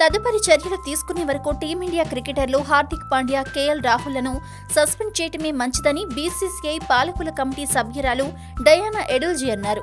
తదుపరి చర్యలు తీసుకునే వరకు టీమిండియా క్రికెటర్లు హార్దిక్ పాండ్యా కేఎల్ రాహుల్లను సస్పెండ్ చేయటమే మంచిదని బీసీసీఐ పాలకుల కమిటీ సభ్యురాలు డయానా ఎడోల్జీ అన్నారు.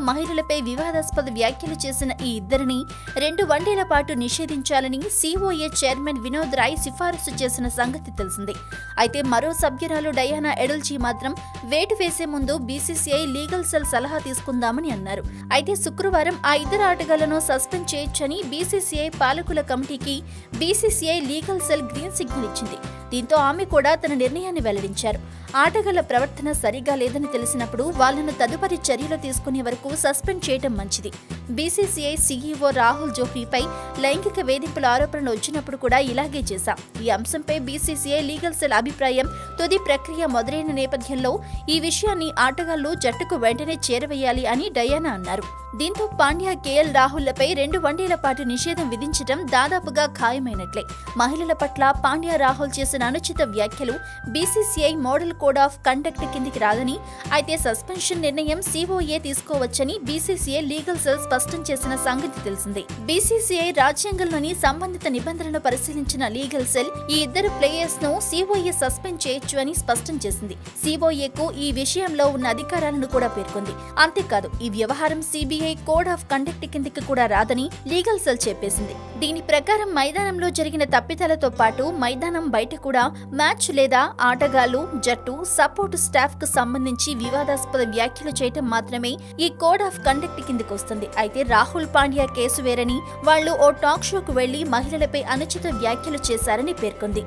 మహిళలపై వివాదాస్పద వ్యాఖ్యలు చేసిన ఈ ఇద్దరిని రెండు వన్డేల పాటు నిషేధించాలని సిఓఏ చైర్మన్ వినోద్ రాయ్ సిఫారసు చేసిన సంగతి తెలిసిందే. అయితే మరో సభ్యురాలు డయానా ఎడల్జీ మాత్రం వేటు వేసే ముందు బీసీసీఐ లీగల్ సెల్ సలహా తీసుకుందామని అన్నారు. అయితే శుక్రవారం ఆ ఇద్దరు ఆటగాళ్ళను సస్పెండ్ చేయొచ్చని బీసీసీఐ పాలకుల కమిటీకి BCCI legal cell green signal ఇచ్చింది. దీంతో ఆమె కూడా తన నిర్ణయాన్ని వెల్లడించారు. ఆటగాళ్ళ ప్రవర్తన సరిగా లేదని తెలిసినప్పుడు వాళ్ళను తదుపరి చర్యలు తీసుకునే వరకు సస్పెండ్ చేయడం మంచిది. బీసీసీఐ సీఈఓ రాహుల్ జోహ్రీపై లైంగిక వేధింపుల ఆరోపణలు వచ్చినప్పుడు కూడా ఇలాగే చేశాం. ఈ అంశంపై బీసీసీఐ లీగల్ సెల్ అభిప్రాయం తుది ప్రక్రియ మొదలైన నేపథ్యంలో ఈ విషయాన్ని ఆటగాళ్ళు జట్టుకు వెంటనే చేరవేయాలి అని డయానా అన్నారు. దీంతో పాండ్యా కేఎల్ రాహుల్లపై రెండు వన్డేల పాటు నిషేధం విధించడం దాదాపుగా ఖాయమైనట్లే. మహిళల పట్ల పాండ్యా రాహుల్ చేసిన అనుచిత వ్యాఖ్యలు BCCI model code of conduct కిందికి రాదని అయితే సస్పెన్షన్ నిర్ణయం సీఓఏ తీసుకోవచ్చని బీసీసీఐ లీగల్ సెల్ స్పష్టం చేసిన సంగతి తెలిసిందే. బీసీసీఐ రాజ్యాంగంలోని సంబంధిత నిబంధనలు పరిశీలించిన లీగల్ సెల్ ఈ ఇద్దరు ప్లేయర్స్ను సీఓఏ సస్పెండ్ చేయొచ్చు అని స్పష్టం చేసింది. సీఓఏకు ఈ విషయంలో ఉన్న అధికారాలను కూడా పేర్కొంది. అంతేకాదు ఈ వ్యవహారం సిబిఐ కోడ్ ఆఫ్ కండక్ట్ కిందికి కూడా రాదని లీగల్ సెల్ చెప్పేసింది. దీని ప్రకారం మైదానంలో జరిగిన తప్పిదాలతో పాటు మైదానం బయట కూడా మ్యాచ్ లేదా ఆటగాళ్ళు జట్టు సపోర్ట్ స్టాఫ్కు సంబంధించి వివాదాస్పద వ్యాఖ్యలు చేయటం మాత్రమే ఈ కోడ్ ఆఫ్ కండక్ట్ కిందకు వస్తుంది. అయితే రాహుల్ పాండ్యా కేసు వేరని వాళ్ళు ఓ టాక్ షోకు వెళ్ళి మహిళలపై అనుచిత వ్యాఖ్యలు చేశారని పేర్కొంది.